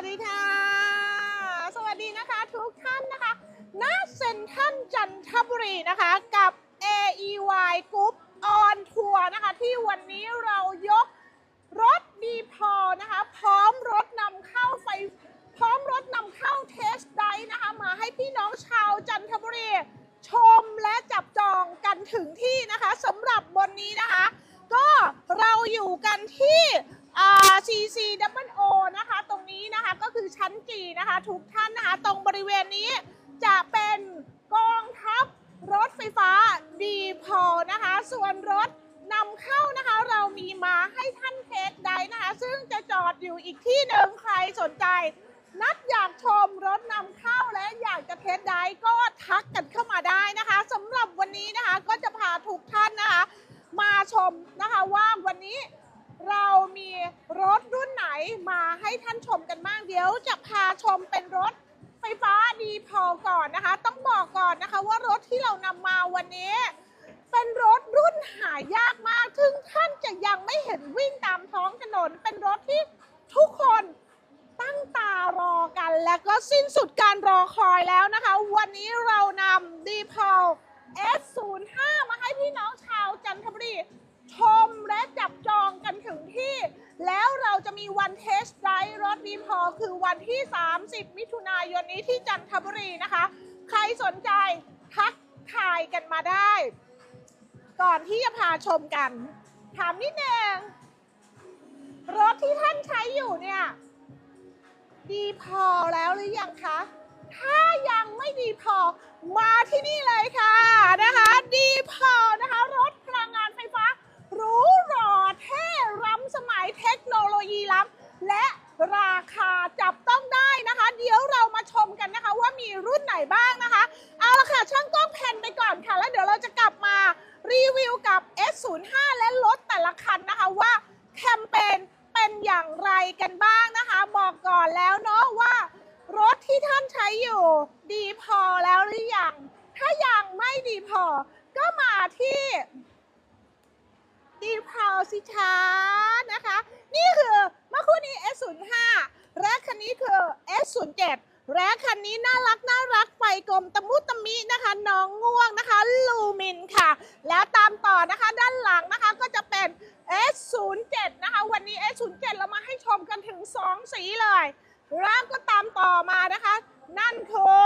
วัสดีค่ะ สวัสดีนะคะทุกท่านนะคะณเซ็นทรัลจันทบุรีนะคะกับ AEY Group on Tour นะคะที่วันนี้เรายกรถดีพอนะคะพร้อมรถนำเข้าไฟพร้อมรถนำเข้าเทสไดนะคะมาให้พี่น้องชาวจันทบุรี ชมและจับจองกันถึงที่นะคะสำหรับวันนี้นะคะ ก็เราอยู่กันที่ CC Double ชั้นจีนะคะ ทุกท่านนะคะ ตรงบริเวณนี้จะเป็นกองทัพรถไฟฟ้าดีพอนะคะ ส่วนรถนำเข้านะคะ เรามีมาให้ท่านเทสได้นะคะ ซึ่งจะจอดอยู่อีกที่หนึ่งใครสนใจ นัดอยากชมรถนำเข้าและอยากจะเทสได้ก็ทักกันเข้ามาได้นะคะสำหรับวันนี้นะคะก็จะพาทุกท่านนะคะ มาชมนะคะว่าวันนี้ เรามีรถรุ่นไหนมาให้ท่านชมกันบ้างเดี๋ยวจะพาชมเป็นรถไฟฟ้าดีพอก่อนนะคะ ต้องบอกก่อนนะคะว่ารถที่เรานำมาวันนี้ เป็นรถรุ่นหายากมากถึงท่านจะยังไม่เห็นวิ่งตามท้องถนน เป็นรถที่ทุกคนตั้งตารอกันและก็สิ้นสุดการรอคอยแล้วนะคะ วันนี้เรานำดีพอ S05 มาให้พี่น้องชาวจันทบุรีชมและจับจองกันถึงที่ แล้วเราจะมี วันเทสไดรฟ์รถดีพอคือวันที่ 30 มิถุนายนนี้ที่จันทบุรีนะคะ ใครสนใจทักทายกันมาได้ ก่อนที่จะพาชมกัน ถามนิดนึงรถที่ท่านใช้อยู่เนี่ย ดีพอแล้วหรือยังคะ ถ้ายังไม่ดีพอมาที่นี่เลยค่ะนะคะ ดีพอนะคะรถพลังงานไฟฟ้าหรูหราเท่ล้ำสมัย เทคโนโลยีล้ำและราคาจับต้องได้นะคะ เดี๋ยวเรามาชมกันนะคะว่ามีรุ่นไหนบ้างนะคะ เอาละค่ะ ช่างกล้องแพนไปก่อนค่ะ แล้วเดี๋ยวเราจะกลับมารีวิวกับ S05 และรถแต่ละคันนะคะว่าแคมเปญเป็นอย่างไรกันบ้างนะคะ บอกก่อนแล้วเนาะว่ารถที่ท่านใช้อยู่ดีพอแล้วหรือยัง ถ้ายังไม่ดีพอ ก็มาที่ ดีพอสิช้านะคะ นี่คือเมื่อคู่นี้ S05 และคันนี้คือ S07 และคันนี้น่ารักน่ารักไฟกลมตะมุตะมินะคะ น้องง่วงนะคะ ลูมินค่ะ แล้วตามต่อนะคะด้านหลังนะคะก็จะเป็น S07 นะคะ วันนี้ S07 เรามาให้ชมกันถึง 2 สีเลยแล้วก็ตามต่อมานะคะ นั่นคือ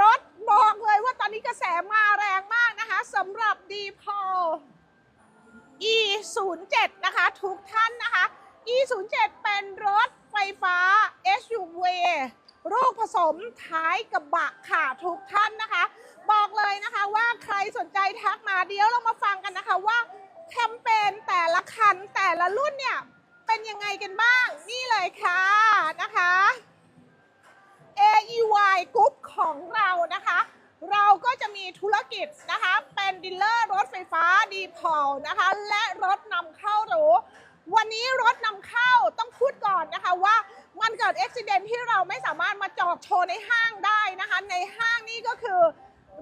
รถบอกเลยว่าตอนนี้กระแสมาแรงมากนะคะสำหรับ d p o l E07 นะคะ ทุกท่านนะคะ E07 เป็นรถไฟฟ้า SUV รูปผสมท้ายกระบะค่ะทุกท่านนะคะ บอกเลยนะคะว่าใครสนใจทักมาเดี๋ยวเรามาฟังกันนะคะว่าแคมเปญแต่ละคันแต่ละรุ่นเนี่ยเป็นยังไงกันบ้าง นี่เลยค่ะนะคะ AEY Group ของเรานะคะ เราก็จะมีธุรกิจนะคะ เป็นดีลเลอร์รถไฟฟ้าดีพอลนะคะ และรถนำเข้าหรูวันนี้รถนำเข้าต้องพูดก่อนนะคะว่ามันเกิดอุบิเหตุที่เราไม่สามารถมาจอดโชว์ในห้างได้นะคะ ในห้างนี่ก็คือ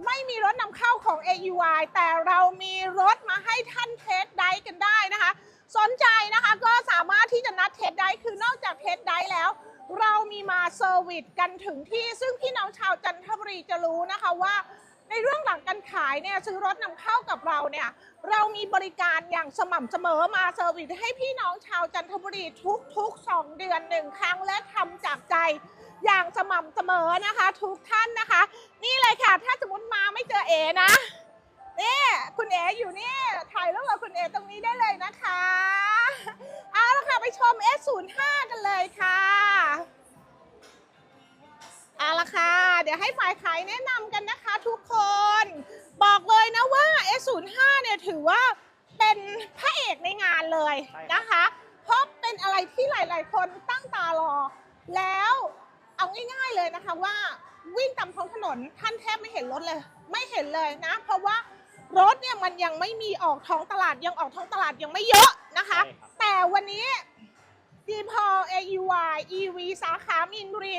ไม่มีรถนำเข้าของ AUI แต่เรามีรถมาให้ท่านเทสได้กันได้นะคะ สนใจนะคะก็สามารถที่จะนัดเทสได้คือนอกจากเทสได้แล้ว เรามีมาเซอร์วิสกันถึงที่ ซึ่งพี่น้องชาวจันทบุรีจะรู้นะคะว่า ในเรื่องหลังการขายเนี่ยซื้อรถนำเข้ากับเราเนี่ยเรามีบริการอย่างสม่ำเสมอมาเซอร์วิสให้พี่น้องชาวจันทบุรีทุกๆ 2 เดือนหนึ่งครั้งและทำจากใจอย่างสม่ำเสมอนะคะ ทุกท่านนะคะ นี่เลยค่ะ ถ้าสมมติมาไม่เจอเอนะ นี่คุณเออยู่นี่ถ่ายรูปกับคุณเอตรงนี้ได้เลยนะคะ เอาละค่ะไปชม S05 กันเลยค่ะเอาละค่ะ เดี๋ยวให้ฝ่ายขายแนะนำกันนะคะทุกคน บอกเลยนะว่า S05 เนี่ยถือว่าเป็นพระเอกในงานเลยใช่ครับนะคะ เพราะเป็นอะไรที่หลาย ๆ คนตั้งตารอ แล้วเอาง่าย ๆ เลยนะคะว่าวิ่งตามท้องถนนท่านแทบไม่เห็นรถเลย ไม่เห็นเลยนะ เพราะว่า รถเนี่ยมันยังไม่มีออกท้องตลาดยังออกท้องตลาดยังไม่เยอะนะคะ ใช่ครับ แต่วันนี้ดีพอ AUY EV สาขามีนบุรี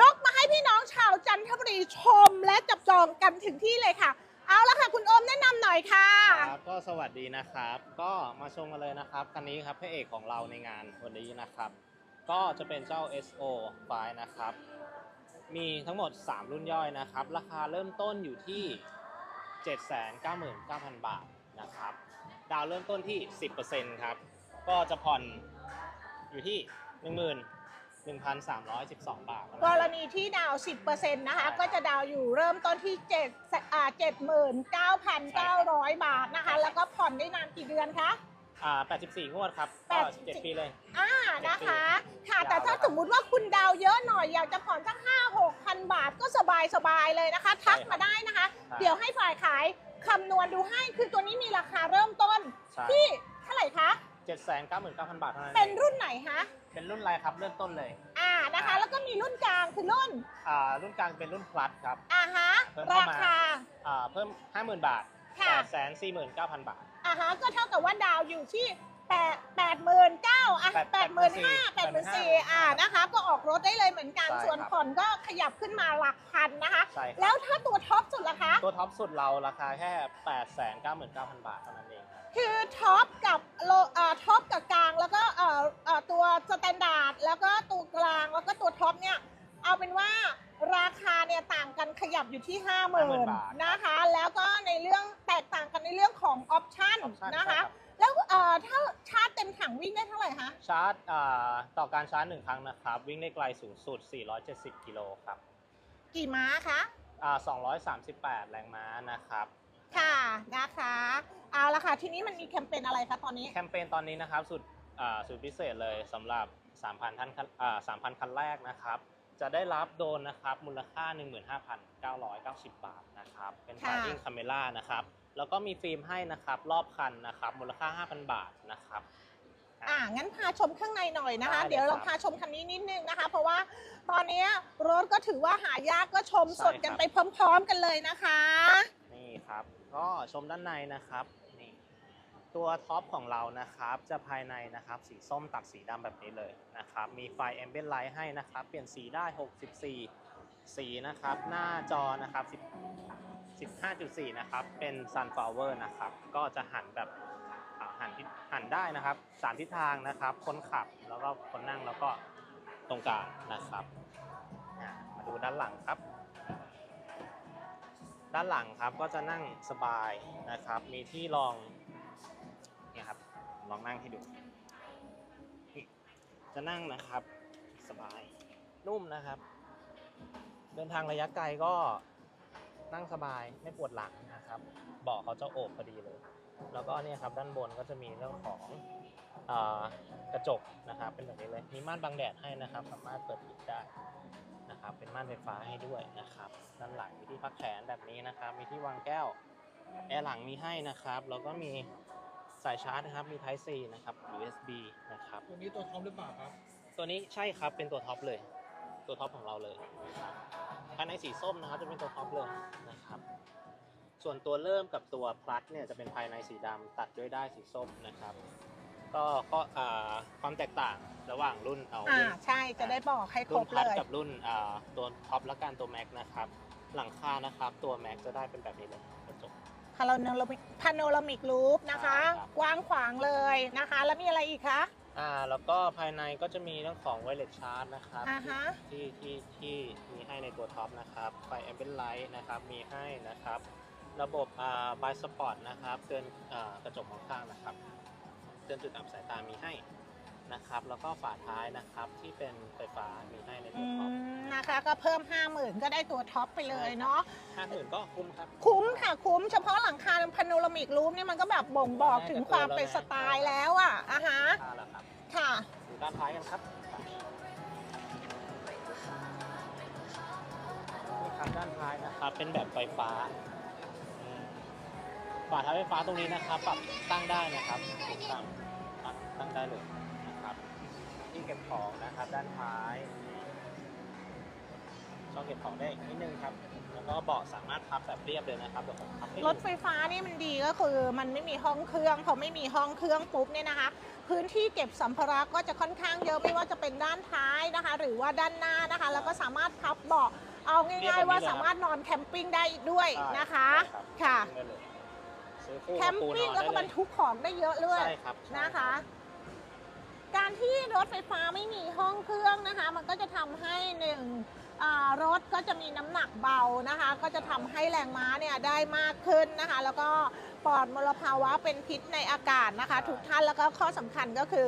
ยกมาให้พี่น้องชาวจันทบุรีชมและจับจองกันถึงที่เลยค่ะ เอาละค่ะ คุณโอมแนะนำหน่อยค่ะ ครับก็สวัสดีนะครับ ก็มาชมกันเลยนะครับคันนี้ครับพระเอกของเราในงานวันนี้นะครับ ก็จะเป็นเจ้า SO 5นะครับ มีทั้งหมด 3 รุ่นย่อยนะครับ ราคาเริ่มต้นอยู่ที่ 799,000 บาทนะครับ ดาวน์เริ่มต้นที่ 10%ครับ ก็จะผ่อนอยู่ที่ 11,312 บาท กรณีที่ดาว 10%นะคะ ก็จะดาวอยู่เริ่มต้นที่7อ่า79,900 บาทนะคะ แล้วก็ผ่อนได้นานกี่เดือนคะ อ่า84งวดครับก็84 7ปีเลย อ่านะคะ ค่ะยาวแต่ถ้าเลยครับสมมุติว่าคุณดาวเยอะหน่อยอยากจะผ่อนสัก5 6พันบาทก็สบายสบายๆเลยนะคะ ทักใช่ครับมาได้นะคะใช่เดี๋ยวให้ฝ่ายขายคำนวณดูให้คือตัวนี้มีราคาเริ่มต้นใช่ที่เท่าไหร่คะ 799,000 บาทเท่านั้นเป็นองรุ่นไหนคะเป็นรุ่นอะไรครับเริ่มต้นเลยอ่านะคะอ่าแล้วก็มีรุ่นกลางคือรุ่นอ่ารุ่นกลางเป็นรุ่น plus ครับ อ่าฮะเพิ่มเข้ารามา คา อ่าเพิ่ม 50,000 บาทค่ะ 849,000 บาท อ่าฮะก็เท่ากับว่าดาวอยู่ที่แปดแปดหมื่นเก้าอะแปดแปดหมื่นห้าแปแปดดหหมื่มื่นนสี่ห้าอ่านะคะก็ออกรถได้เลยเหมือนกันใช่ส่วนครับผ่อนก็ขยับขึ้นมาหลักพันนะคะ ใช่ครับ แล้วถ้าตัวท็อปสุดล่ะคะ ตัวท็อปสุดเราราคาแค่ 899,000 บาทเท่านั้นเองครับ คือท็อปกับโลเอ่อท็อปกับกลางแล้วก็เอ่อเอ่อตัวสแตนดาร์ดแล้วก็ตัวกลางแล้วก็ตัวท็อปเนี่ยเอาเป็นว่า ราคาเนี่ยต่างกันขยับอยู่ที่ 5 0,000 50,000บาทนะคะ แล้วก็ในเรื่องแตกต่างกันในเรื่องของออปชั่น option นะคะใช่รับแล้วเอ่อถ้าชาร์จเต็มถังวิ่งได้เท่าไหร่คะ ชาร์จอ่าต่อการชาร์จหนึ่งครั้งนะครับ วิ่งได้ไกลสูงสุด 470 กิโลครับกี่ม้าคะ อ่า238 แรงม้านะครับ ค่ะนะคะ เอาละค่ะ ทีนี้มันมีแคมเปญอะไรคะตอนนี้ แคมเปญตอนนี้นะครับสุดอ่าสุดพิเศษเลยสำหรับ 3,000ท่านคันอ่า3,000 คันแรกนะครับ จะได้รับโดรนนะครับมูลค่า 15,990 บาทนะครับ เป็น ค่ะ Flying Camera นะครับ แล้วก็มีฟิล์มให้นะครับรอบคันนะครับ มูลค่า 5,000 บาทนะครับ อ่างั้นพาชมข้างในหน่อยนะคะ ได้เลยเดี๋ยวเราครับพาชมคันนี้นิดนึงนะคะ เพราะว่าตอนนี้รถก็ถือว่าหายากก็ชมสดกันใช่ครับ ไปพร้อม ๆ กันเลยนะคะ นี่ครับ ก็ชมด้านในนะครับนี่ ตัวท็อปของเรานะครับจะภายในนะครับสีส้มตัดสีดำแบบนี้เลยนะครับมีไฟ Ambient Light ให้นะครับเปลี่ยนสีได้ 64 สีนะครับหน้าจอนะครับ15.4 นะครับเป็น Sunflower นะครับก็จะหันแบบหันหันได้นะครับสามทิศทางนะครับ คนขับแล้วก็คนนั่งแล้วก็ตรงกลางนะครับมาดูด้านหลังครับ ด้านหลังครับก็จะนั่งสบายนะครับ มีที่รอง ลองนั่งให้ดูจะนั่งนะครับ สบาย นุ่มนะครับ เดินทางระยะไกลก็นั่งสบายไม่ปวดหลังนะครับเบาะเขาจะโอบพอดีเลย แล้วก็เนี่ยครับด้านบนก็จะมีเรื่องของอกระจกนะครับ เป็นแบบนี้เลยมีม่านบังแดดให้นะครับ สามารถเปิดปิดได้นะครับ เป็นม่านไฟฟ้าให้ด้วยนะครับ ด้านหลังมีที่พักแขนแบบนี้นะครับ มีที่วางแก้วแอร์หลังมีให้นะครับ แล้วก็มี สายชาร์จนะครับมี Type C นะครับ USB นะครับ ตัวนี้ตัวท็อปหรือเปล่าครับ ตัวนี้ใช่ครับเป็นตัวท็อปเลย ตัวท็อปของเราเลยนะครับภายในสีส้มนะครับจะเป็นตัวท็อปเลยนะครับ ส่วนตัวเริ่มกับตัวพลัสเนี่ยจะเป็นภายในสีดำตัดด้วยได้ายสีส้มนะครับ ก็ก็อ่าความแตกต่างระหว่างรุ่นเอาอ่ารุ่น ใช่จะได้บอกให้ครรุ่บนพลัเลสย กับรุ่นอ่าตัวท็อปและการตัวแม็กนะครับ หลังคานะครับ ตัวแม็กจะได้เป็นแบบนี้เลยกระจก พาโนรามิกพาโนรามิกรูปนะคะ ใช่ครับ กว้างขวางเลยนะคะ แล้วมีอะไรอีกคะ อ่าแล้วก็ภายในก็จะมีเรื่องของไวเลสชาร์จนะครับอ่าฮะ ที่ที่ที่มีให้ในตัวท็อปนะครับไฟแอมเบ t ไลท์นะครับมีให้นะครับ ระบบอ่าบายสปอร์ตนะครับเตือนอ่ากระจกมองข้างนะครับเตือนจุดอับสายตามีให้ นะครับ แล้วก็ฝาท้ายนะครับที่เป็นไฟฟ้ามีให้ในอืตัวท็อปมนะคะ ก็เพิ่ม 5 0,000 ก็ได้ตัวท็อปไปเลยเนาะ ห้าหมื่นก็คุ้มครับ คุ้มค่ะคุ้มเฉพาะหลังคาพาโนรามิกรูปเนี่ยมันก็แบบบ่งบอกถึงความเป็นสไตล์แล้วอะอะฮะค่าแล้วครับค่ะ ดูด้านท้ายกันครับนี่ครับด้านท้ายนะครับเป็นแบบไฟฟ้าอืมฝาท้ายไฟฟ้าตรงนี้นะครับปรับตั้งได้นะครับถูกตั้งตั้งตั้งได้เลยนะครับที่ เก็บของนะครับ ด้านท้าย ช่องเก็บของได้อีกนิดนึงครับ แล้วก็เบาะสามารถพับแบบเรียบเลยนะครับเดี๋ยวผมพับให้ดูรถไฟฟ้านี่มันดีก็คือมันไม่มีห้องเครื่องพอไม่มีห้องเครื่องปุ๊บเนี่ยนะคะ พื้นที่เก็บสัมภาระก็จะค่อนข้างเยอะไม่ว่าจะเป็นด้านท้ายนะคะ หรือว่าด้านหน้านะคะ แล้วก็สามารถพับเบาะเอาง่าย ๆ ว่าสามารถนอนแคมปิ้งได้อีกด้วยนะคะใช่รับค่ะ ได้เลยซื้อคู่แคมปูนปิ้งอนแล้วก็ได้บรรทุกของได้เยอะด้วยใช่ครับใช่นะคะร การที่รถไฟฟ้าไม่มีห้องเครื่องนะคะ มันก็จะทำให้หนึ่งอ่ารถก็จะมีน้ำหนักเบานะคะ ก็จะทำให้แรงม้าเนี่ยได้มากขึ้นนะคะ แล้วก็ปลอดมลภาวะเป็นพิษในอากาศนะคะ ทุกท่านแล้วก็ข้อสำคัญก็คือ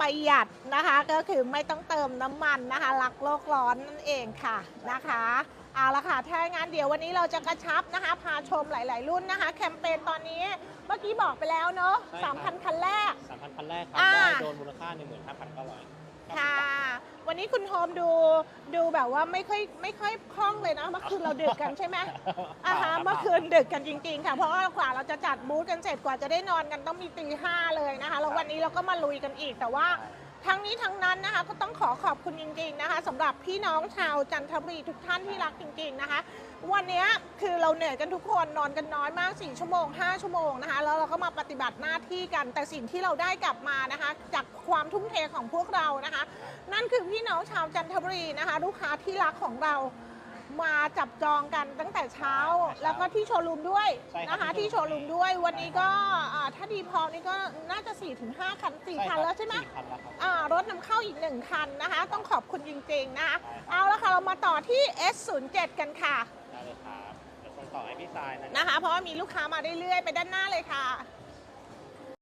ประหยัดนะคะ ก็คือไม่ต้องเติมน้ำมันนะคะรักโลกร้อนนั่นเองค่ะนะคะเอาละค่ะถ้าอย่างนั้นเดี๋ยววันนี้เราจะกระชับนะคะพาช ลาย ๆ รุ่นนะคะ แคมเปญตอนนี้เมื่อกี้บอกไปแล้วเนอะใช่ครับสามพันคันแรก สามพันคันแรกครับอ่า ได้โดนมูลค่า15,900ค่ะ วันนี้คุณโฮมดูดูแบบว่าไม่ค่อยไม่ค่อยคล่องเลยนะเมื่อคืนเราดึกกันใช่ไหมอ่าฮะเมื่อคืนดึกกันจริง ๆ ค่ะ เพราะว่ากว่าเราจะจัดบูธกันเสร็จกว่าจะได้นอนกันต้องมีตีห้าเลยนะคะแล้ววันนี้เราก็มาลุยกันอีก แต่ว่า ทั้งนี้ทั้งนั้นนะคะก็ต้องขอขอบคุณจริงๆนะคะสำหรับพี่น้องชาวจันทบุรีทุกท่านที่รักจริงๆนะคะ วันนี้คือเราเหนื่อยกันทุกคนนอนกันน้อยมาก 4 ชั่วโมง 5 ชั่วโมงนะคะแล้วเราก็มาปฏิบัติหน้าที่กัน แต่สิ่งที่เราได้กลับมานะคะ จากความทุ่มเทของพวกเรานะคะ นั่นคือพี่น้องชาวจันทบุรีนะคะ ลูกค้าที่รักของเรา มาจับจองกันตั้งแต่เช้า แล้วก็ที่โชว์รูมด้วยใช่ครับนะคะที่ที่โชโชว์ว์รูรูมมด้วย วันนี้ก็อ่าถ้าดีพอนี่ก็น่าจะ4-5คัน4คันแล้วใช่ไหม สี่คันแล้วครับ อ่ารถนำเข้าอีกหนึ่งคันนะคะ ต้องขอบคุณจริงๆนะคะใช่ครับเอาละค่ะ เรามาต่อที่ S07 กันค่ะได้เลยครับเดี๋ยวส่งต่อให้พี่ทรายนะ นะคะ เพราะว่ามีลูกค้ามาเรื่อยๆ ไปด้านหน้าเลยค่ะค